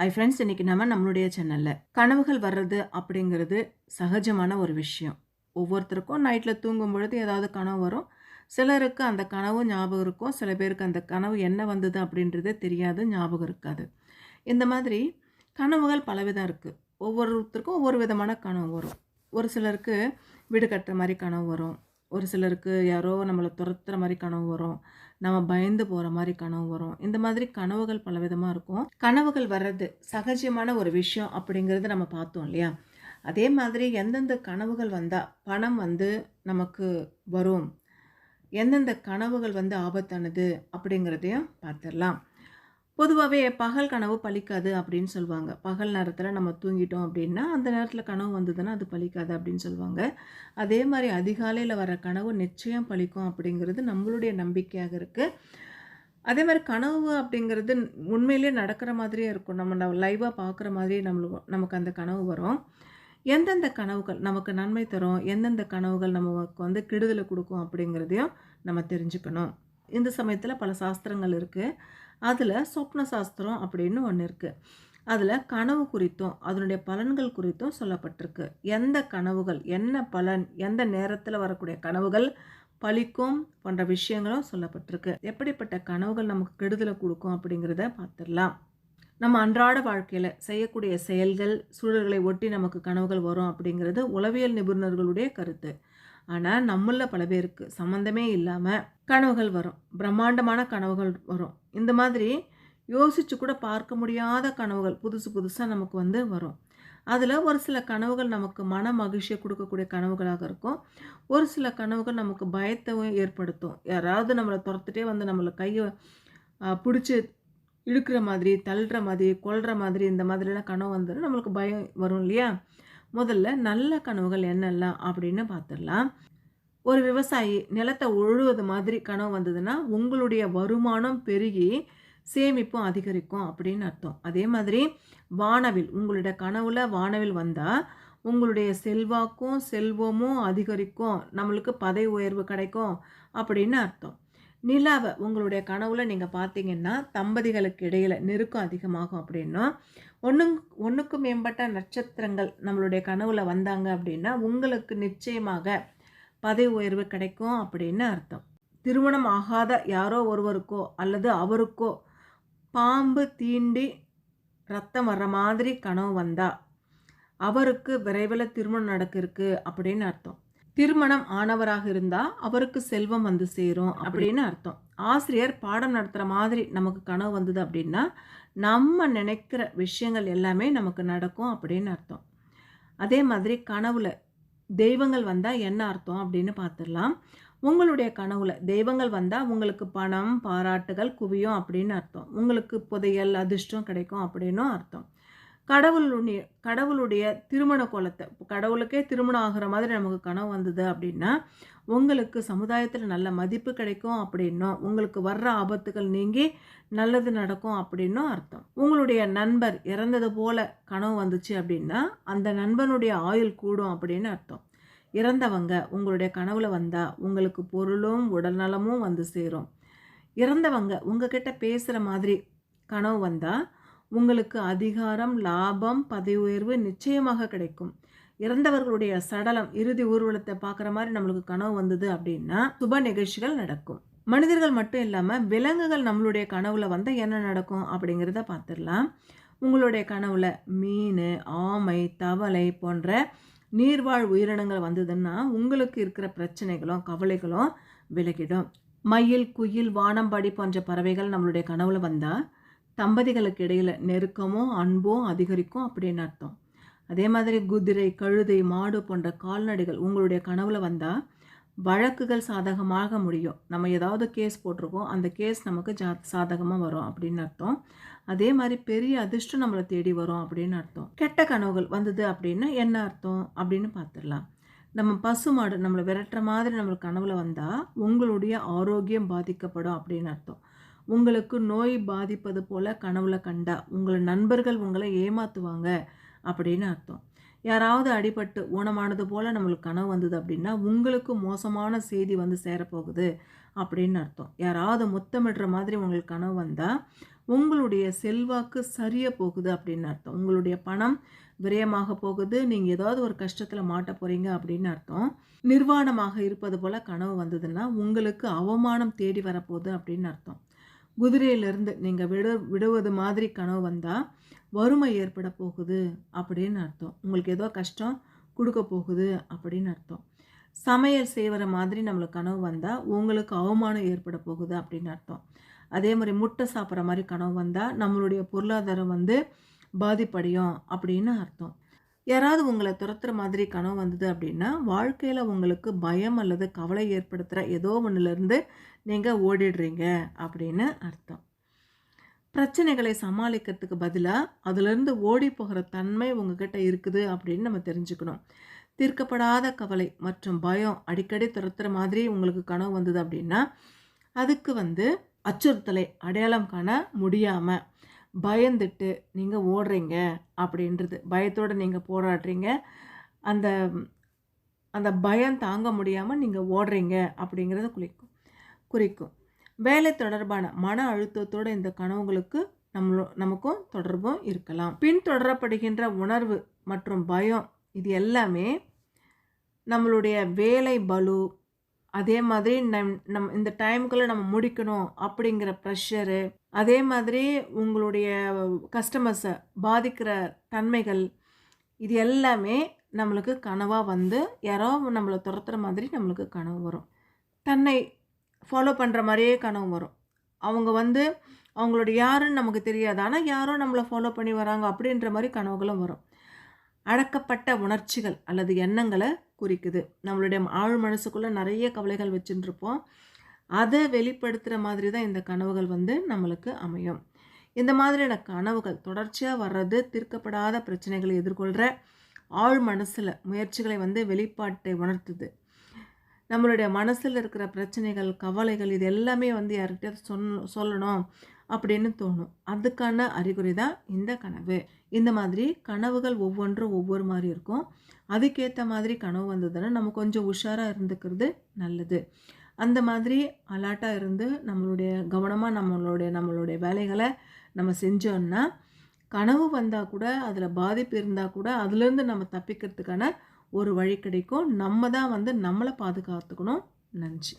Hi friends இன்றைக்கி நம்ம நம்மளுடைய சேனலில் கனவுகள் வர்றது அப்படிங்கிறது சகஜமான ஒரு விஷயம். ஒவ்வொருத்தருக்கும் நைட்டில் தூங்கும் பொழுது ஏதாவது கனவு வரும். சிலருக்கு அந்த கனவு ஞாபகம் இருக்கும். சில பேருக்கு அந்த கனவு என்ன வந்தது அப்படின்றதே தெரியாது ஞாபகம் இருக்காது. இந்த மாதிரி கனவுகள் பலவிதம் இருக்குது ஒவ்வொருத்தருக்கும் ஒவ்வொரு விதமான கனவு வரும். ஒரு சிலருக்கு வீடு கட்டுற மாதிரி கனவு வரும். ஒரு சிலருக்கு யாரோ நம்மளை துரத்துற மாதிரி கனவு வரும். நம்ம பயந்து போகிற மாதிரி கனவு வரும். இந்த மாதிரி கனவுகள் பலவிதமாக இருக்கும். கனவுகள் வர்றது சகஜமான ஒரு விஷயம் அப்படிங்கிறது நம்ம பார்த்தோம் இல்லையா? அதே மாதிரி எந்தெந்த கனவுகள் வந்தால் பணம் வந்து நமக்கு வரும். எந்தெந்த கனவுகள் வந்து ஆபத்தானது அப்படிங்கிறதையும் பார்த்துடலாம். பொதுவாகவே பகல் கனவு பலிக்காது அப்படின்னு சொல்லுவாங்க. பகல் நேரத்தில் நம்ம தூங்கிட்டோம் அப்படின்னா அந்த நேரத்தில் கனவு வந்ததுன்னா அது பலிக்காது அப்படின்னு சொல்லுவாங்க. அதே மாதிரி அதிகாலையில் வர கனவு நிச்சயம் பலிக்கும் அப்படிங்கிறது நம்மளுடைய நம்பிக்கையாக இருக்குது அதே மாதிரி கனவு அப்படிங்கிறது உண்மையிலே நடக்கிற மாதிரியே இருக்கும். நம்ம லைவாக பார்க்குற மாதிரியே நம்மளுக்கு நமக்கு அந்த கனவு வரும். எந்தெந்த கனவுகள் நமக்கு நன்மை தரும்? எந்தெந்த கனவுகள் நமக்கு வந்து கெடுதலை கொடுக்கும் அப்படிங்கிறதையும் நம்ம தெரிஞ்சுக்கணும். இந்த சமயத்தில் பல சாஸ்திரங்கள் இருக்குது அதில் சொப்ன சாஸ்திரம் அப்படின்னு ஒன்று இருக்குது அதில் கனவு குறித்தும் அதனுடைய பலன்கள் குறித்தும் சொல்லப்பட்டிருக்கு. எந்த கனவுகள் என்ன பலன் எந்த நேரத்தில் வரக்கூடிய கனவுகள் பழிக்கும் போன்ற விஷயங்களும் சொல்லப்பட்டிருக்கு. எப்படிப்பட்ட கனவுகள் நமக்கு கெடுதலை கொடுக்கும் அப்படிங்கிறத பார்த்துடலாம் நம்ம அன்றாட வாழ்க்கையில் செய்யக்கூடிய செயல்கள் சூழல்களை ஒட்டி நமக்கு கனவுகள் வரும் அப்படிங்கிறது உளவியல் நிபுணர்களுடைய கருத்து. ஆனால் நம்மளில் பல பேருக்கு சம்மந்தமே இல்லாமல் கனவுகள் வரும். பிரம்மாண்டமான கனவுகள் வரும். இந்த மாதிரி யோசித்து கூட பார்க்க முடியாத கனவுகள் புதுசு புதுசாக நமக்கு வந்து வரும். அதில் ஒரு சில கனவுகள் நமக்கு மன மகிழ்ச்சியை கொடுக்கக்கூடிய கனவுகளாக இருக்கும். ஒரு சில கனவுகள் நமக்கு பயத்தையும் ஏற்படுத்தும். யாராவது நம்மளை துரத்துட்டே வந்து நம்மளை கையை பிடிச்சி இழுக்கிற மாதிரி தள்ளுற மாதிரி கொல்ற மாதிரி இந்த மாதிரிலாம் கனவு வந்துடும் நம்மளுக்கு பயம் வரும் இல்லையா? முதல்ல நல்ல கனவுகள் என்னெல்லாம் அப்படின்னு பார்த்துடலாம் ஒரு விவசாயி நிலத்தை உழுவது மாதிரி கனவு வந்ததுன்னா உங்களுடைய வருமானம் பெருகி சேமிப்பும் அதிகரிக்கும் அப்படின்னு அர்த்தம். அதே மாதிரி வானவில் உங்களுடைய கனவுல வானவில் வந்தால் உங்களுடைய செல்வாக்கும் செல்வமும் அதிகரிக்கும் நம்மளுக்கு பதவி உயர்வு கிடைக்கும் அப்படின்னு அர்த்தம். நிலாவை உங்களுடைய கனவுல நீங்கள் பார்த்தீங்கன்னா தம்பதிகளுக்கு இடையில் நெருக்கம் அதிகமாகும் அப்படின்னும் ஒன்று ஒன்றுக்கு மேம்பட்ட நட்சத்திரங்கள் நம்மளுடைய கனவுல வந்தாங்க அப்படின்னா உங்களுக்கு நிச்சயமாக பதவி உயர்வு கிடைக்கும் அப்படின்னு அர்த்தம். திருமணம் ஆகாத யாரோ ஒருவருக்கோ அல்லது அவருக்கோ பாம்பு தீண்டி ரத்தம் வர்ற மாதிரி கனவு வந்தா அவருக்கு விரைவில் திருமணம் நடக்கிருக்கு அப்படின்னு அர்த்தம். திருமணம் ஆனவராக இருந்தால் அவருக்கு செல்வம் வந்து சேரும் அப்படின்னு அர்த்தம். ஆசிரியர் பாடம் நடத்துகிற மாதிரி நமக்கு கனவு வந்தது அப்படின்னா நம்ம நினைக்கிற விஷயங்கள் எல்லாமே நமக்கு நடக்கும் அப்படின்னு அர்த்தம். அதே மாதிரி கனவுல தெய்வங்கள் வந்தால் என்ன அர்த்தம் அப்படின்னு பார்த்துடலாம் உங்களுடைய கனவுல தெய்வங்கள் வந்தால் உங்களுக்கு பணம் பாராட்டுகள் குவியும் அப்படின்னு அர்த்தம். உங்களுக்கு புதையல் அதிர்ஷ்டம் கிடைக்கும் அப்படின்னும் அர்த்தம். கடவுளுடைய கடவுளுடைய திருமண கோலத்தை கடவுளுக்கே திருமணம் ஆகிற மாதிரி நமக்கு கனவு வந்தது அப்படின்னா உங்களுக்கு சமுதாயத்தில் நல்ல மதிப்பு கிடைக்கும் அப்படின்னும் உங்களுக்கு வர்ற ஆபத்துகள் நீங்கி நல்லது நடக்கும் அப்படின்னும் அர்த்தம். உங்களுடைய நண்பர் இறந்தது போல கனவு வந்துச்சு அப்படின்னா அந்த நண்பனுடைய ஆயுள் கூடும் அப்படின்னு அர்த்தம். இறந்தவங்க உங்களுடைய கனவுல வந்தால் உங்களுக்கு பொருளும் உடல்நலமும் வந்து சேரும். இறந்தவங்க உங்ககிட்ட பேசுகிற மாதிரி கனவு வந்தால் உங்களுக்கு அதிகாரம் லாபம் பதவி உயர்வு நிச்சயமாக கிடைக்கும். இறந்தவர்களுடைய சடலம் இறுதி ஊர்வலத்தை பார்க்குற மாதிரி நம்மளுக்கு கனவு வந்தது அப்படின்னா சுப நிகழ்ச்சிகள் நடக்கும். மனிதர்கள் மட்டும் இல்லாமல் விலங்குகள் நம்மளுடைய கனவுல வந்து என்ன நடக்கும் அப்படிங்கிறத பார்த்துடலாம். உங்களுடைய கனவுல மீன் ஆமை தவளை போன்ற நீர்வாழ் உயிரினங்கள் வந்ததுன்னா உங்களுக்கு இருக்கிற பிரச்சனைகளும் கவலைகளும் விலகிடும். மயில் குயில் வானம்பாடி போன்ற பறவைகள் நம்மளுடைய கனவுல வந்தால் தம்பதிகளுக்கு இடையில் நெருக்கமும் அன்பும் அதிகரிக்கும் அப்படின்னு அர்த்தம். அதே மாதிரி குதிரை கழுதை மாடு போன்ற கால்நடைகள் உங்களுடைய கனவில் வந்தால் வழக்குகள் சாதகமாக முடியும். நம்ம ஏதாவது கேஸ் போட்டிருக்கோம் அந்த கேஸ் நமக்கு ஜா சாதகமாக வரும் அப்படின்னு அர்த்தம். அதே மாதிரி பெரிய அதிர்ஷ்டம் நம்மளை தேடி வரும் அப்படின்னு அர்த்தம். கெட்ட கனவுகள் வந்தது அப்படின்னா என்ன அர்த்தம் அப்படின்னு பார்த்துடலாம். நம்ம பசு மாடு நம்மளை விரட்டுற மாதிரி நம்மளுக்கு கனவில் வந்தால் உங்களுடைய ஆரோக்கியம் பாதிக்கப்படும் அப்படின்னு அர்த்தம். உங்களுக்கு நோய் பாதிப்பது போல் கனவுல கண்டா உங்களை நண்பர்கள் உங்களை ஏமாற்றுவாங்க அப்படின்னு அர்த்தம். யாராவது அடிபட்டு ஊனமானது போல் நம்மளுக்கு கனவு வந்தது அப்படின்னா உங்களுக்கு மோசமான செய்தி வந்து சேரப்போகுது அப்படின்னு அர்த்தம். யாராவது முத்தமிடுற மாதிரி உங்களுக்கு கனவு வந்தால் உங்களுடைய செல்வாக்கு சரிய போகுது அப்படின்னு அர்த்தம். உங்களுடைய பணம் விரயமாக போகுது நீங்கள் ஏதாவது ஒரு கஷ்டத்தில் மாட்ட போகிறீங்க அப்படின்னு அர்த்தம். நிர்வாணமாக இருப்பது போல் கனவு வந்ததுன்னா உங்களுக்கு அவமானம் தேடி வரப்போகுது அப்படின்னு அர்த்தம். குதிரையிலேருந்து நீங்கள் விடு விடுவது மாதிரி கனவு வந்தால் வறுமை ஏற்பட போகுது அப்படின்னு அர்த்தம். உங்களுக்கு ஏதோ கஷ்டம் கொடுக்க போகுது அப்படின்னு அர்த்தம். சமையல் செய்கிற மாதிரி நம்மளுக்கு கனவு வந்தால் உங்களுக்கு அவமானம் ஏற்பட போகுது அப்படின்னு அர்த்தம். அதே மாதிரி முட்டை சாப்பிட்ற மாதிரி கனவு வந்தால் நம்மளுடைய பொருளாதாரம் வந்து பாதிப்படையும் அப்படின்னு அர்த்தம். யாராவது உங்களை துரத்துற மாதிரி கனவு வந்தது அப்படின்னா வாழ்க்கையில் உங்களுக்கு பயம் அல்லது கவலை ஏற்படுத்துகிற ஏதோ ஒன்றுலேருந்து நீங்கள் ஓடிடுறீங்க அப்படின்னு அர்த்தம். பிரச்சனைகளை சமாளிக்கிறதுக்கு பதிலாக அதுலேருந்து ஓடி போகிற தன்மை உங்ககிட்ட இருக்குது அப்படின்னு நம்ம தெரிஞ்சுக்கணும். தீர்க்கப்படாத கவலை மற்றும் பயம் அடிக்கடி துரத்துகிற மாதிரி உங்களுக்கு கனவு வந்தது அப்படின்னா அதுக்கு வந்து அச்சுறுத்தலை அடையாளம் காண முடியாமல் பயந்துட்டு நீங்கள் ஓடுறீங்க அப்படின்றது பயத்தோடு நீங்கள் போராடுறீங்க. அந்த அந்த பயம் தாங்க முடியாமல் நீங்கள் ஓடுறீங்க அப்படிங்கிறத குறிக்கும் குறிக்கும். வேலை தொடர்பான மன அழுத்தத்தோடு இந்த கனவுகளுக்கு நம்மளோ நமக்கும் தொடர்பும் இருக்கலாம். பின்தொடரப்படுகின்ற உணர்வு மற்றும் பயம் இது எல்லாமே நம்மளுடைய வேலை பலு அதே மாதிரி நம் நம் இந்த டைமுக்குள்ளே நம்ம முடிக்கணும் அப்படிங்கிற ப்ரெஷரு அதே மாதிரி உங்களுடைய கஸ்டமர்ஸை பாதிக்கிற தன்மைகள் இது எல்லாமே நம்மளுக்கு கனவாக வந்து யாரோ நம்மளை துரத்துற மாதிரி நம்மளுக்கு கனவு வரும். தன்னை ஃபாலோ பண்ணுற மாதிரியே கனவு வரும். அவங்க வந்து அவங்களோட யாருன்னு நமக்கு தெரியாது. ஆனால் யாரோ நம்மளை ஃபாலோ பண்ணி வராங்க அப்படின்ற மாதிரி கனவுகளும் வரும். அடக்கப்பட்ட உணர்ச்சிகள் அல்லது எண்ணங்களை குறிக்குது. நம்மளுடைய ஆழ் மனசுக்குள்ளே நிறைய கவலைகள் வச்சுட்டுருப்போம் அதை வெளிப்படுத்துகிற மாதிரி தான் இந்த கனவுகள் வந்து நம்மளுக்கு அமையும். இந்த மாதிரியான கனவுகள் தொடர்ச்சியாக வர்றது தீர்க்கப்படாத பிரச்சனைகளை எதிர்கொள்கிற ஆழ் மனசில் முயற்சிகளை வந்து வெளிப்பாட்டை உணர்த்துது. நம்மளுடைய மனசில் இருக்கிற பிரச்சனைகள் கவலைகள் இது எல்லாமே வந்து யார்கிட்ட சொன் சொல்லணும் அப்படின்னு தோணும். அதுக்கான அறிகுறி தான் இந்த கனவு. இந்த மாதிரி கனவுகள் ஒவ்வொன்றும் ஒவ்வொரு மாதிரி இருக்கும். அதுக்கேற்ற மாதிரி கனவு வந்ததுன்னா நம்ம கொஞ்சம் உஷாராக இருந்துக்கிறது நல்லது. அந்த மாதிரி அலாட்டாக இருந்து நம்மளுடைய கவனமாக நம்மளுடைய நம்மளுடைய வேலைகளை நம்ம செஞ்சோன்னா கனவு வந்தால் கூட அதில் பாதிப்பு இருந்தால் கூட அதுலேருந்து நம்ம தப்பிக்கிறதுக்கான ஒரு வழி கிடைக்கும். நம்ம தான் வந்து நம்மளை பாதுகாத்துக்கணும். நன்றி.